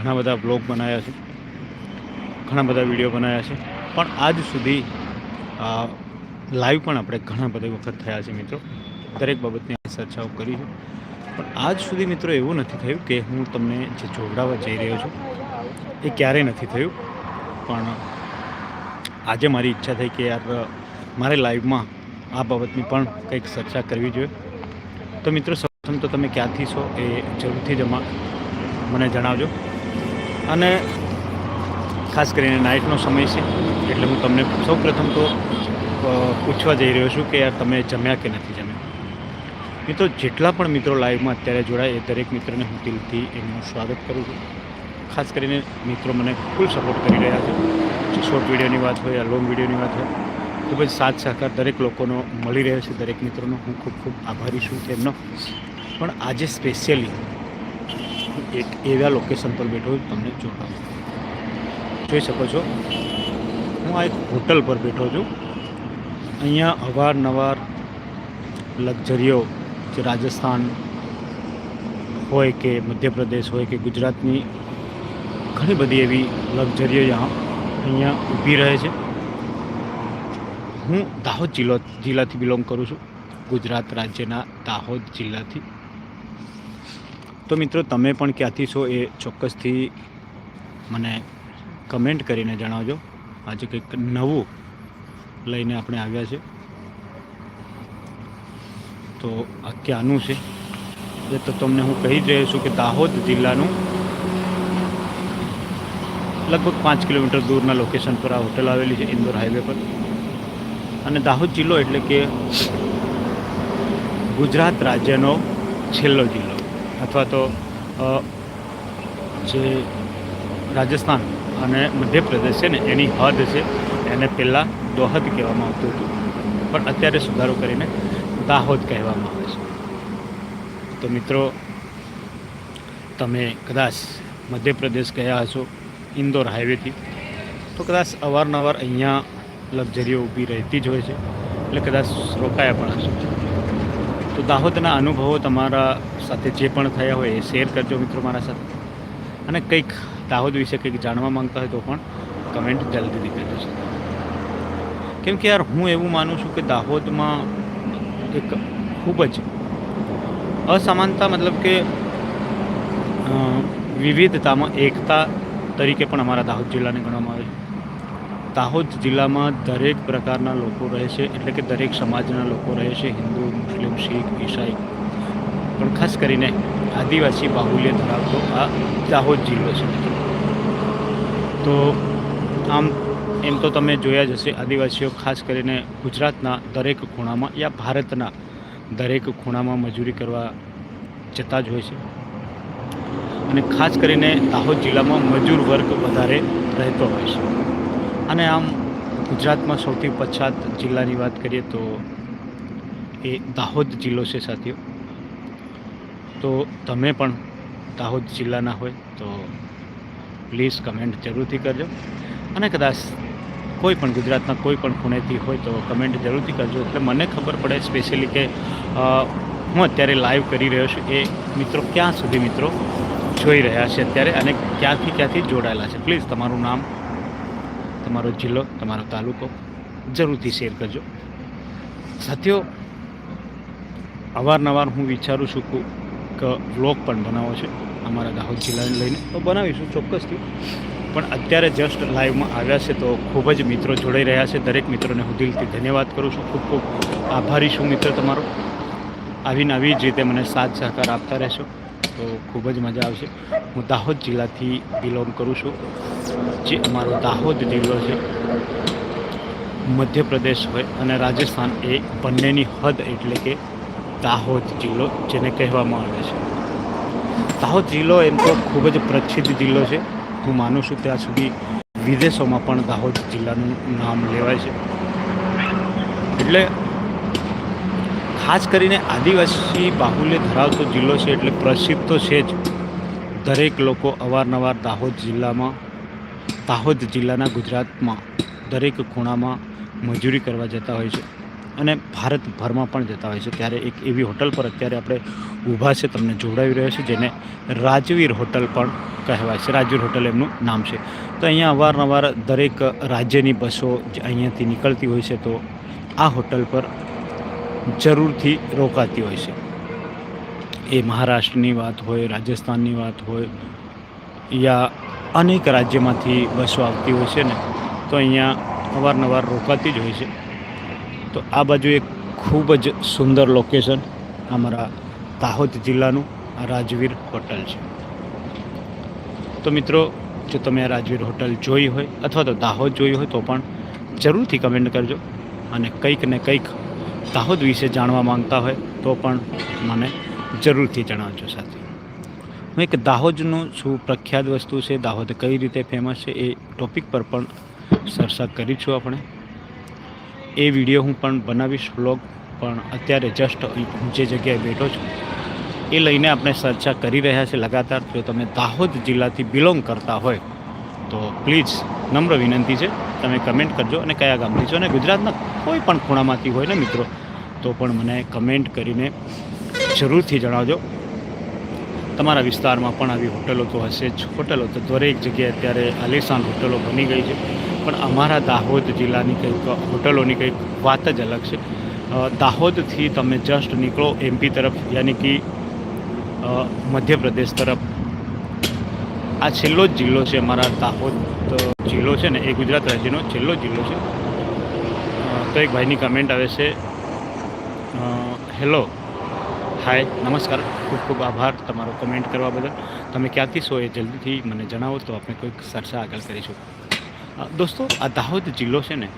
ઘણા બધા બ્લોગ બનાવ્યા છે. ઘણા બધા વીડિયો બનાવ્યા છે. પણ આજ સુધી લાઈવ પણ આપણે ઘણા બધા વખત થયા છે મિત્રો. દરેક બાબતની ચર્ચાઓ કરી છે. પણ આજ સુધી મિત્રો એવું નથી થયું કે હું તમને જે જોવડાવવા જઈ રહ્યો છું, એ ક્યારેય નથી થયું. પણ આજે મારી ઈચ્છા થઈ કે યાર, મારે લાઈવમાં આ બાબતની પણ કંઈક ચર્ચા કરવી જોઈએ. તો મિત્રો, સૌપ્રથમ તો તમે ક્યાંથી છો એ જરૂરથી જ મને જણાવજો. અને ખાસ કરીને નાઇટનો સમય છે, એટલે હું તમને સૌપ્રથમ તો પૂછવા જઈ રહ્યો છું કે યાર તમે જમ્યા કે નથી જમ્યા? મિત્રો, જેટલા પણ મિત્રો લાઈવમાં અત્યારે જોડાય, એ દરેક મિત્રને હું દિલથી એમનું સ્વાગત કરું છું. ખાસ કરીને મિત્રો મને ફૂલ સપોર્ટ કરી રહ્યા છે. શોર્ટ વિડીયોની વાત હોય યા લોંગ વિડીયોની વાત હોય, ખૂબ જ સાથ સહકાર દરેક લોકોનો મળી રહ્યો છે. દરેક મિત્રોનો હું ખૂબ ખૂબ આભારી છું તેમનો. પણ આજે સ્પેશિયલી એક એવા લોકેશન પર બેઠો છું, તમને જોડાવું જોઈ શકો છો, હું આ એક હોટલ પર બેઠો છું. અહીંયા અવારનવાર લક્ઝરીઓ, જે રાજસ્થાન હોય કે મધ્યપ્રદેશ હોય કે ગુજરાતની ઘણી બધી એવી લક્ઝરીઓ અહીંયા ઊભી રહે છે. હું દાહોદ જિલ્લો, જિલ્લાથી બિલોંગ કરું છું. ગુજરાત રાજ્યના દાહોદ જિલ્લાથી. તો મિત્રો, તમે પણ ક્યાંથી છો એ ચોક્કસથી મને કમેન્ટ કરીને જણાવજો. આજે કંઈક નવું લઈને આપણે આવ્યા છે તો આ ક્યાંનું છે? એ તો તમને હું કહી જ રહ્યો છું કે દાહોદ જિલ્લાનું લગભગ પાંચ કિલોમીટર દૂરના લોકેશન પર આ હોટલ આવેલી છે, ઇન્દોર હાઈવે પર. અને દાહોદ જિલ્લો એટલે કે ગુજરાત રાજ્યનો છેલ્લો જિલ્લો. અથવા તો જે રાજસ્થાન અને મધ્યપ્રદેશ છે ને, એની હદ છે, એને પહેલાં દોહદ કહેવામાં આવતું હતું. પણ અત્યારે સુધારો કરીને દાહોદ કહેવામાં આવે છે. તો મિત્રો, તમે કદાચ મધ્યપ્રદેશ ગયા હશો, ઇન્દોર હાઈવેથી, તો કદાચ અવારનવાર અહીંયા લક્ઝરીઓ ઊભી રહેતી જ હોય છે, એટલે કદાચ રોકાયા પણ હશો. તો દાહોદના અનુભવો તમારા સાથે જે પણ થયા હોય એ શેર કરજો મિત્રો મારા સાથે. અને કંઈક દાહોદ વિશે કંઈક જાણવા માંગતા હોય તો પણ કમેન્ટ જલ્દીથી કરજો કેમ કે યાર, હું એવું માનું છું કે દાહોદમાં એક ખૂબ જ અસમાનતા મતલબ કે વિવિધતામાં એકતા તરીકે પણ અમારા દાહોદ જિલ્લાને ગણવામાં આવે દાહોદ જિલ્લામાં દરેક પ્રકારના લોકો રહે છે, એટલે કે દરેક સમાજના લોકો રહે છે, હિન્દુ, મુસ્લિમ, શીખ, ઈસાઈ. પણ ખાસ કરીને આદિવાસી બાહુલ્ય ધરાવતો આ દાહોદ જિલ્લો છે. તો આમ એમ તો તમે જોયા જ હશે, આદિવાસીઓ ખાસ કરીને ગુજરાતના દરેક ખૂણામાં યા ભારતના દરેક ખૂણામાં મજૂરી કરવા જતા જ હોય છે. અને ખાસ કરીને દાહોદ જિલ્લામાં મજૂર વર્ગ વધારે રહેતો હોય છે. અને આમ ગુજરાતમાં સૌથી પછાત જિલ્લાની વાત કરીએ તો એ દાહોદ જિલ્લો છે સાથીઓ. તો તમે પણ દાહોદ જિલ્લાના હોય તો પ્લીઝ કમેન્ટ જરૂરથી કરજો. અને કદાચ કોઈ પણ ગુજરાતના કોઈ પણ ખૂણેથી હોય તો કમેન્ટ જરૂરથી કરજો. એટલે મને ખબર પડે સ્પેશિયલી કે હું અત્યારે લાઈવ કરી રહ્યો છું. એ મિત્રો ક્યાં સુધી મિત્રો જોઈ રહ્યા છે અત્યારે અને ક્યાંથી ક્યાંથી જોડાયેલા છે. પ્લીઝ તમારું નામ તમારો જિલ્લો તમારો તાલુકો જરૂરથી શેર કરજો. સાથીઓ અવારનવાર હું વિચારું છું કે- કે વ્લોગ પણ બનાવો છે અમારા દાહોદ જિલ્લાને લઈને. તો બનાવીશું ચોક્કસથી પણ અત્યારે જસ્ટ લાઈવમાં આવ્યા છે તો ખૂબ જ મિત્રો જોડાઈ રહ્યા છે. દરેક મિત્રોને હું દિલથી ધન્યવાદ કરું છું. ખૂબ ખૂબ આભારી છું મિત્ર તમારો. આવીને આવી જ રીતે મને સાથ સહકાર આપતા રહેશો. તો ખૂબ જ મજા આવશે. હું દાહોદ જિલ્લાથી બિલોંગ કરું છું, જે અમારો દાહોદ જિલ્લો છે. મધ્યપ્રદેશ હોય અને રાજસ્થાન એ બંનેની હદ એટલે કે દાહોદ જિલ્લો જેને કહેવામાં આવે છે. દાહોદ જિલ્લો એમ તો ખૂબ જ પ્રસિદ્ધ જિલ્લો છે. હું માનું છું ત્યાં સુધી વિદેશોમાં પણ દાહોદ જિલ્લાનું નામ લેવાય છે. એટલે ખાસ કરીને આદિવાસી બાહુલ્ય ધરાવતો જિલ્લો છે એટલે પ્રસિદ્ધ તો છે જ. દરેક લોકો અવારનવાર દાહોદ જિલ્લામાં, દાહોદ જિલ્લાના ગુજરાતમાં, દરેક ખૂણામાં મજૂરી કરવા જતા હોય છે અને ભારતભરમાં પણ જતા હોય છે. ત્યારે એક એવી હોટલ પર અત્યારે આપણે ઊભા છે, તમને જોડાવી રહ્યો છે, જેને રાજવીર હોટલ પણ કહેવાય છે. રાજવીર હોટલ એમનું નામ છે. તો અહીંયા અવારનવાર દરેક રાજ્યની બસો અહીંયાથી નીકળતી હોય છે, તો આ હોટલ પર જરૂરથી રોકાતી હોય છે. એ મહારાષ્ટ્રની વાત હોય, રાજસ્થાનની વાત હોય યા અનેક રાજ્યમાંથી બસો આવતી હોય છે ને, તો અહીંયા અવારનવાર રોકાતી જ હોય છે. તો આ બાજુ એક ખૂબ જ સુંદર લોકેશન અમારા દાહોદ જિલ્લાનું રાજવીર હોટલ છે. તો મિત્રો, જો તમે આ રાજવીર હોટલ જોઈ હોય અથવા તો દાહોદ જોઈ હોય તો પણ જરૂરથી કમેન્ટ કરજો અને કંઈક ને કંઈક દાહોદ વિશે જાણવા માંગતા હોય તો પણ મને જરૂરથી જણાવજો સાથે. હું એક દાહોદનું શું પ્રખ્યાત વસ્તુ છે. દાહોદ કઈ રીતે ફેમસ છે એ ટોપિક પર પણ ચર્ચા કરી છું આપણે. એ વીડિયો હું પણ બનાવીશ વ્લોગ પણ અત્યારે જસ્ટ હું જે જગ્યાએ બેઠો છું, એ લઈને આપણે ચર્ચા કરી રહ્યા છે. લગાતાર જો તમે દાહોદ જિલ્લાથી બિલોંગ કરતા હોય તો પ્લીઝ નમ્ર વિનંતી છે, તમે કમેન્ટ કરજો અને કયા ગામથી છો અને ગુજરાતના કોઈ પણ ખૂણામાંથી હોય ને મિત્રો, તો પણ મને કમેન્ટ કરીને જરૂરથી જણાવજો. તમારા વિસ્તારમાં પણ આવી હોટલો તો હશે જ. હોટલો તો દરેક જગ્યાએ અત્યારે આલિશાન હોટલો બની ગઈ છે. પણ અમારા દાહોદ જિલ્લાની કંઈક હોટલોની કંઈક વાત જ અલગ છે. દાહોદથી તમે જસ્ટ નીકળો એમપી તરફ, યાની કે મધ્યપ્રદેશ તરફ. આ છેલ્લો જ જિલ્લો છે અમારા દાહોદ જિલ્લો છે ને, એ ગુજરાત રાજ્યનો છેલ્લો જિલ્લો છે. તો એક ભાઈની કમેન્ટ આવે છે હેલો હાય નમસ્કાર. ખૂબ ખૂબ આભાર તમારો કમેન્ટ કરવા બદલ. તમે ક્યાંથી છો એ જલ્દીથી મને જણાવો તો આપણે કોઈક ચર્ચા આગળ કરીશું. દોસ્તો, આ દાહોદ જિલ્લો છે ને,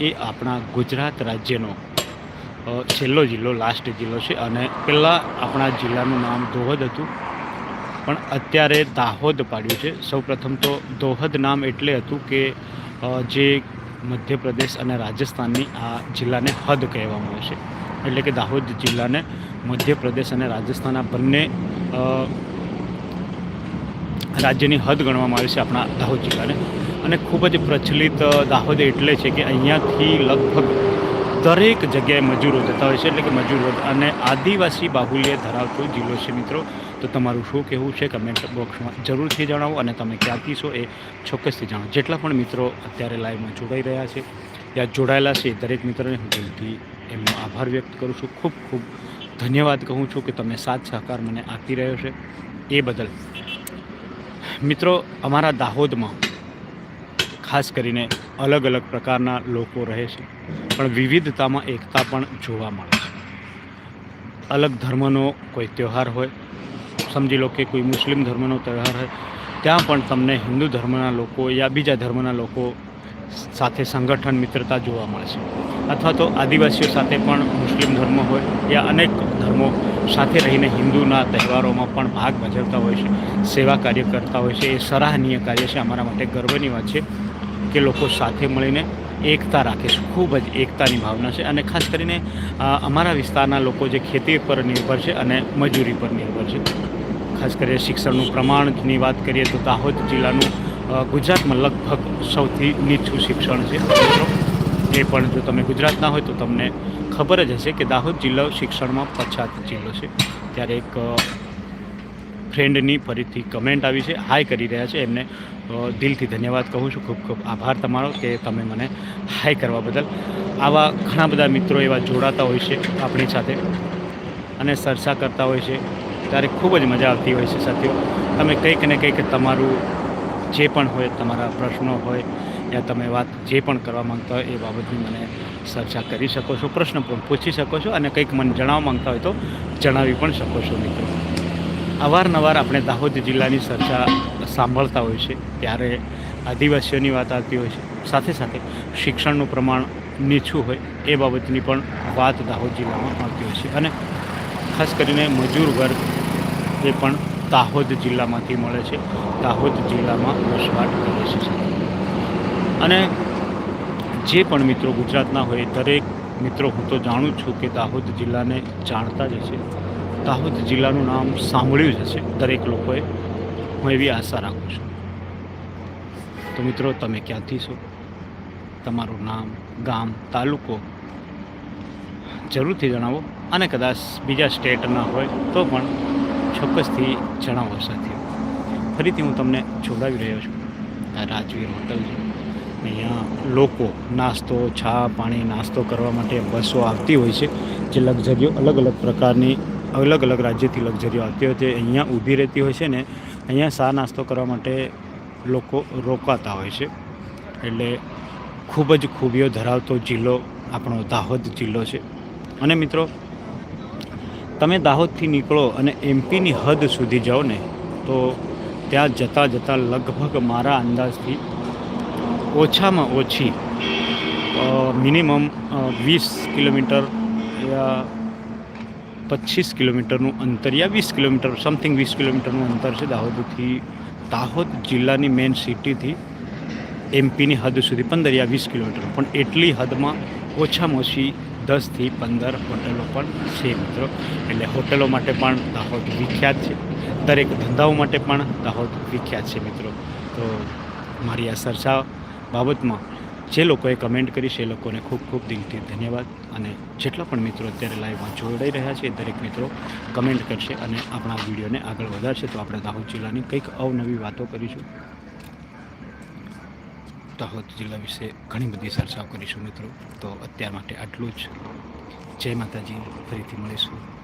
એ આપણા ગુજરાત રાજ્યનો છેલ્લો જિલ્લો લાસ્ટ જિલ્લો છે. અને પહેલાં આપણા જિલ્લાનું નામ દોહદ હતું. પણ અત્યારે દાહોદ પાડ્યું છે. સૌપ્રથમ તો દોહદ નામ એટલે હતું કે જે મધ્યપ્રદેશ અને રાજસ્થાનની આ જિલ્લાને હદ કહેવામાં આવે છે. એટલે કે દાહોદ જિલ્લાને મધ્યપ્રદેશ અને રાજસ્થાન આ બંને રાજ્યની હદ ગણવામાં આવે છે આપણા દાહોદ જિલ્લાને. અને ખૂબ જ પ્રચલિત દાહોદ એટલે છે કે અહીંયાથી લગભગ દરેક જગ્યાએ મજૂરો જતા હોય છે. એટલે કે મજૂર વર્ગ અને આદિવાસી બાહુલ્ય ધરાવતો જિલ્લો છે મિત્રો. તો તમારું શું કહેવું છે? કમેન્ટ બોક્સમાં જરૂરથી જણાવો અને તમે ક્યાંથી છો એ ચોક્કસથી જણાવો જેટલા પણ મિત્રો અત્યારે લાઈવમાં જોડાઈ રહ્યા છે યા જોડાયેલા છે, દરેક મિત્રોને હું દિલથી એમનો આભાર વ્યક્ત કરું છું. ખૂબ ખૂબ ધન્યવાદ કહું છું કે તમે સાથ સહકાર મને આપી રહ્યો છે. એ બદલ મિત્રો, અમારા દાહોદમાં ખાસ કરીને અલગ અલગ પ્રકારના લોકો રહે છે, પણ વિવિધતામાં એકતા પણ જોવા મળે છે. અલગ ધર્મનો કોઈ તહેવાર હોય સમજી લો કે કોઈ મુસ્લિમ ધર્મનો તહેવાર હોય, ત્યાં પણ તમને હિન્દુ ધર્મના લોકો યા બીજા ધર્મના લોકો સાથે સંગઠન, મિત્રતા જોવા મળે છે. અથવા તો આદિવાસીઓ સાથે પણ મુસ્લિમ ધર્મ હોય યા અનેક ધર્મો સાથે રહીને હિન્દુના તહેવારોમાં પણ ભાગ ભજવતા હોય છે, સેવા કાર્ય કરતા હોય છે, એ સરાહનીય કાર્ય છે. અમારા માટે ગર્વની વાત છે કે લોકો સાથે મળીને એકતા રાખે છે, ખૂબ જ એકતાની ભાવના છે અને ખાસ કરીને અમારા વિસ્તારના લોકો જે ખેતી પર નિર્ભર છે અને મજૂરી પર નિર્ભર છે ખાસ કરીને શિક્ષણનું પ્રમાણની વાત કરીએ તો દાહોદ જિલ્લાનું ગુજરાતમાં લગભગ સૌથી નીચું શિક્ષણ છે. એ પણ જો તમે ગુજરાતના હોય તો તમને ખબર જ હશે કે દાહોદ જિલ્લો શિક્ષણમાં પછાત જિલ્લો છે. ત્યારે એક ફ્રેન્ડની ફરીથી કમેન્ટ આવી છે. હાય કરી રહ્યા છે એમને. દિલથી ધન્યવાદ કહું છું. ખૂબ ખૂબ આભાર તમારો કે તમે મને હાય કરવા બદલ. આવા ઘણા બધા મિત્રો એવા જોડાતા હોય છે આપણી સાથે અને ચર્ચા કરતા હોય છે. ત્યારે ખૂબ જ મજા આવતી હોય છે સાથીઓ. તમે કંઈક ને કંઈક તમારું જે પણ હોય, તમારા પ્રશ્નો હોય, યા તમે વાત જે પણ કરવા માગતા હોય એ બાબતની મને ચર્ચા કરી શકો છો, પ્રશ્ન પણ પૂછી શકો છો અને કંઈક મને જણાવવા માંગતા હોય તો જણાવી પણ શકો છો મિત્રો. અવારનવાર આપણે દાહોદ જિલ્લાની ચર્ચા સાંભળતા હોય છે, ત્યારે આદિવાસીઓની વાત આવતી હોય છે. સાથે સાથે શિક્ષણનું પ્રમાણ નીચું હોય એ બાબતની પણ વાત દાહોદ જિલ્લામાં આવતી હોય છે અને ખાસ કરીને મજૂર વર્ગ એ પણ દાહોદ જિલ્લામાંથી મળે છે. દાહોદ જિલ્લામાં વસવાટ કરે છે. અને જે પણ મિત્રો ગુજરાતના હોય, દરેક મિત્રો હું તો જાણું છું કે દાહોદ જિલ્લાને જાણતા જ હશે. દાહોદ જિલ્લાનું નામ સાંભળ્યું જ હશે. દરેક લોકોએ હું એવી આશા રાખું છું. તો મિત્રો, તમે ક્યાંથી છો? તમારું નામ, ગામ, તાલુકો જરૂરથી જણાવો. અને કદાચ બીજા સ્ટેટના હોય તો પણ ચોક્કસથી જણાવો સાથીઓ ફરીથી હું તમને જોડાવી રહ્યો છું. આ રાજવીર હોટલ છે અહીંયા લોકો નાસ્તો, ચા, પાણી, નાસ્તો કરવા માટે બસો આવતી હોય છે, જે લક્ઝરીઓ અલગ અલગ પ્રકારની, અલગ અલગ રાજ્યથી લક્ઝરીઓ આવતી હોય છે, અહીંયા ઊભી રહેતી હોય છે ને અહીંયા ચા નાસ્તો કરવા માટે લોકો રોકાતા હોય છે. એટલે ખૂબ જ ખૂબીઓ ધરાવતો જિલ્લો આપણો દાહોદ જિલ્લો છે. અને મિત્રો તમે દાહોદથી નીકળો અને એમપીની હદ સુધી જાઓ ને, તો ત્યાં જતાં જતાં લગભગ મારા અંદાજથી ઓછામાં ઓછી મિનિમમ વીસ કિલોમીટર યા પચીસ કિલોમીટરનું અંતર યા વીસ કિલોમીટર સમથિંગ વીસ કિલોમીટરનું અંતર છે દાહોદથી દાહોદ જિલ્લાની મેઇન સિટીથી એમપીની હદ સુધી પંદર યા વીસ કિલોમીટર. પણ એટલી હદમાં ઓછામાં ઓછી દસથી પંદર હોટલો પણ છે મિત્રો. એટલે હોટલો માટે પણ દાહોદ વિખ્યાત છે. દરેક ધંધાઓ માટે પણ દાહોદ વિખ્યાત છે મિત્રો. તો મારી આ ચર્ચા બાબતમાં જે લોકોએ કમેન્ટ કરી છે એ લોકોને ખૂબ ખૂબ દિલથી ધન્યવાદ. અને જેટલા પણ મિત્રો અત્યારે લાઈવમાં જોડાઈ રહ્યા છે દરેક મિત્રો કમેન્ટ કરશે અને આપણા વિડીયોને આગળ વધારશે. તો આપણે દાહોદ જિલ્લાની કંઈક અવનવી વાતો કરીશું. દાહોદ જિલ્લા વિશે ઘણી બધી ચર્ચાઓ કરીશું મિત્રો. તો અત્યાર માટે આટલું જ. જય માતાજી, ફરીથી મળીશું.